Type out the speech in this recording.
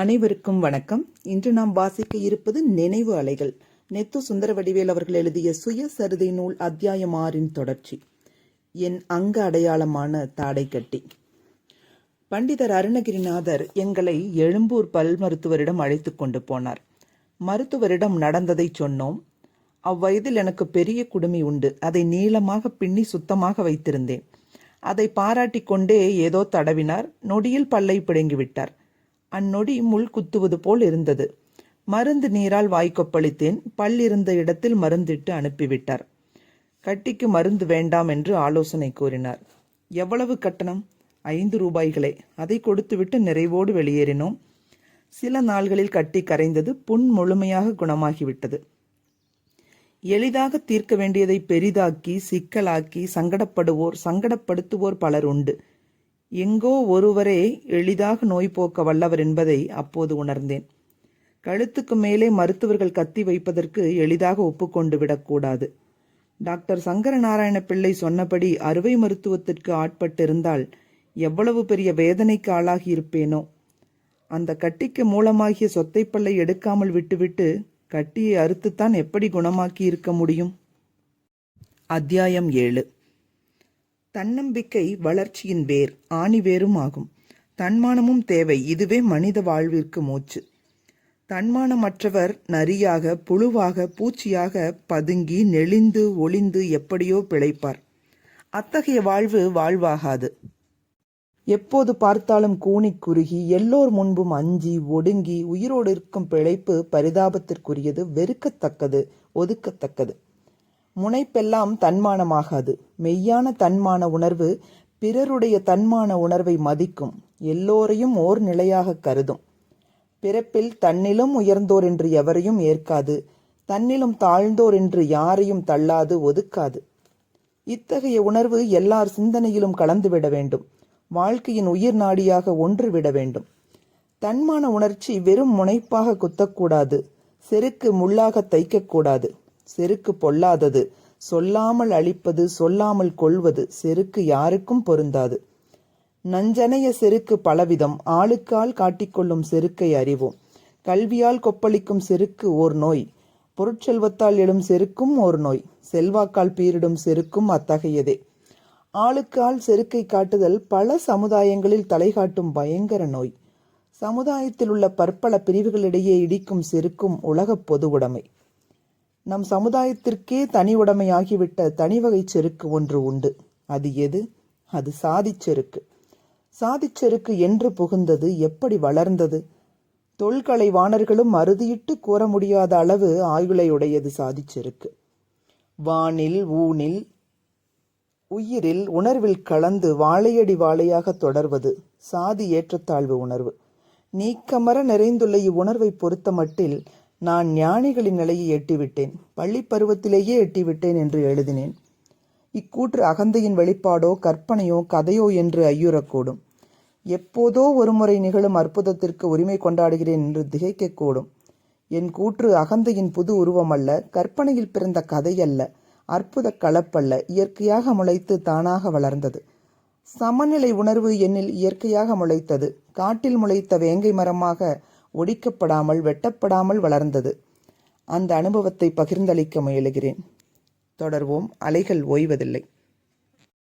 அனைவருக்கும் வணக்கம். இன்று நாம் வாசிக்க இருப்பது நினைவு அலைகள். நெத்து சுந்தர வடிவேல் அவர்கள் எழுதிய சுயசரிதை நூல் அத்தியாயம் ஆறின் தொடர்ச்சி. என் அங்க அடையாளமான தாடை கட்டி. பண்டிதர் அருணகிரிநாதர் எங்களை எழும்பூர் பல் மருத்துவரிடம் அழைத்து கொண்டு போனார். மருத்துவரிடம் நடந்ததை சொன்னோம். அவ்வயதில் எனக்கு பெரிய குடுமி உண்டு. அதை நீளமாக பின்னி சுத்தமாக வைத்திருந்தேன். அதை பாராட்டி கொண்டே ஏதோ தடவினார். நொடியில் பல்லை பிடுங்கிவிட்டார். அந்நொடி முள் குத்துவது போல் இருந்தது. மருந்து நீரால் வாய்க்கொப்பளித்தேன் பல் இருந்த இடத்தில் மருந்திட்டு அனுப்பிவிட்டார். கட்டிக்கு மருந்து வேண்டாம் என்று ஆலோசனை கூறினார். எவ்வளவு கட்டணம்? ஐந்து ரூபாய்களே. அதை கொடுத்துவிட்டு நிறைவோடு வெளியேறினோம். சில நாள்களில் கட்டி கரைந்தது புண் முழுமையாக குணமாகிவிட்டது. எளிதாக தீர்க்க வேண்டியதை பெரிதாக்கி சிக்கலாக்கி சங்கடப்படுவோர் சங்கடப்படுத்துவோர் பலர் உண்டு. எங்கோ ஒருவரே எளிதாக நோய் போக்க வல்லவர் என்பதை அப்போது உணர்ந்தேன். கழுத்துக்கு மேலே மருத்துவர்கள் கத்தி வைப்பதற்கு எளிதாக ஒப்புக்கொண்டு விடக்கூடாது. டாக்டர் சங்கர நாராயண பிள்ளை சொன்னபடி அறுவை மருத்துவத்திற்கு ஆட்பட்டிருந்தால் எவ்வளவு பெரிய வேதனைக்கு ஆளாகி இருப்பேனோ அந்த கட்டிக்கு மூலமாகிய சொத்தைப்பல்லை எடுக்காமல் விட்டுவிட்டு கட்டியை அறுத்துத்தான் எப்படி குணமாக்கி இருக்க முடியும்? அத்தியாயம் ஏழு. தன்னம்பிக்கை வளர்ச்சியின் வேர் ஆணிவேரும் ஆகும் தன்மானமும் தேவை இதுவே மனித வாழ்விற்கு மூச்சு. தன்மானமற்றவர் நரியாக புழுவாக பூச்சியாக பதுங்கி நெளிந்து ஒளிந்து எப்படியோ பிழைப்பார். அத்தகைய வாழ்வு வாழ்வாகாது. எப்போது பார்த்தாலும் கூனி குறுகி எல்லோர் முன்பும் அஞ்சி ஒடுங்கி உயிரோடு இருக்கும் பிழைப்பு பரிதாபத்திற்குரியது வெறுக்கத்தக்கது ஒதுக்கத்தக்கது. முனைப்பெல்லாம் தன்மானமாகாது. மெய்யான தன்மான உணர்வு பிறருடைய தன்மான உணர்வை மதிக்கும். எல்லோரையும் ஓர் நிலையாக கருதும். பிறப்பில் தன்னிலும் உயர்ந்தோர் என்று எவரையும் ஏற்காது. தன்னிலும் தாழ்ந்தோர் என்று யாரையும் தள்ளாது ஒதுக்காது. இத்தகைய உணர்வு எல்லார் சிந்தனையிலும் கலந்துவிட வேண்டும். வாழ்க்கையின் உயிர் நாடியாக ஒன்று விட வேண்டும். தன்மான உணர்ச்சி வெறும் முனைப்பாக குத்தக்கூடாது. செருக்கு முள்ளாக தைக்கக்கூடாது. செருக்கு பொல்லாதது. சொல்லாமல் அழிப்பது சொல்லாமல் கொள்வது செருக்கு யாருக்கும் பொருந்தாது. நஞ்சனைய செருக்கு பலவிதம் ஆளுக்கால் காட்டிக்கொள்ளும் செருக்கை அறிவோம். கல்வியால் கொப்பளிக்கும் செருக்கு ஓர் நோய். பொருட்செல்வத்தால் எழும் செருக்கும் ஓர் நோய். செல்வாக்கால் பீரிடும் செருக்கும் அத்தகையதே. ஆளுக்கால் செருக்கை காட்டுதல் பல சமுதாயங்களில் தலைகாட்டும் பயங்கர நோய். சமுதாயத்தில் உள்ள பற்பல பிரிவுகளிடையே இடிக்கும் செருக்கும் உலகப் பொதுவுடைமை நம் சமுதாயத்திற்கே தனி உடைமையாகிவிட்ட தனிவகை செருக்கு ஒன்று உண்டு. அது எது? அது சாதிச்செருக்கு சாதிச்செருக்கு என்று புகுந்தது எப்படி வளர்ந்தது? தொல்கலை வாணர்களும் அறுதியிட்டு கூற முடியாத அளவு ஆயுளையுடையது சாதிச்செருக்கு வானில் ஊனில் உயிரில் உணர்வில் கலந்து வாழையடி வாழையாக தொடர்வது சாதி ஏற்றத்தாழ்வு உணர்வு. நீக்கமர நிறைந்துள்ள இவ்வுணர்வை பொறுத்தமட்டில் நான் ஞானிகளின் நிலையை எட்டிவிட்டேன் பள்ளி பருவத்திலேயே எட்டிவிட்டேன் என்று எழுதினேன். இக்கூற்று அகந்தையின் வெளிப்பாடோ கற்பனையோ கதையோ என்று ஐயுறக்கூடும். எப்போதோ ஒருமுறை நிகழும் அற்புதத்திற்கு உரிமை கொண்டாடுகிறேன் என்று திகைக்கக்கூடும். என் கூற்று அகந்தையின் புது உருவம் அல்ல கற்பனையில் பிறந்த கதை அல்ல அற்புத கலப்பல்ல இயற்கையாக முளைத்து தானாக வளர்ந்தது. சமநிலை உணர்வு என்னில் இயற்கையாக முளைத்தது. காட்டில் முளைத்த வேங்கை மரமாக ஒடிக்கப்படாமல் வெட்டப்படாமல் வளர்ந்தது. அந்த அனுபவத்தை பகிர்ந்தளிக்க முயலுகிறேன். தொடர்வோம். அலைகள் ஓய்வதில்லை.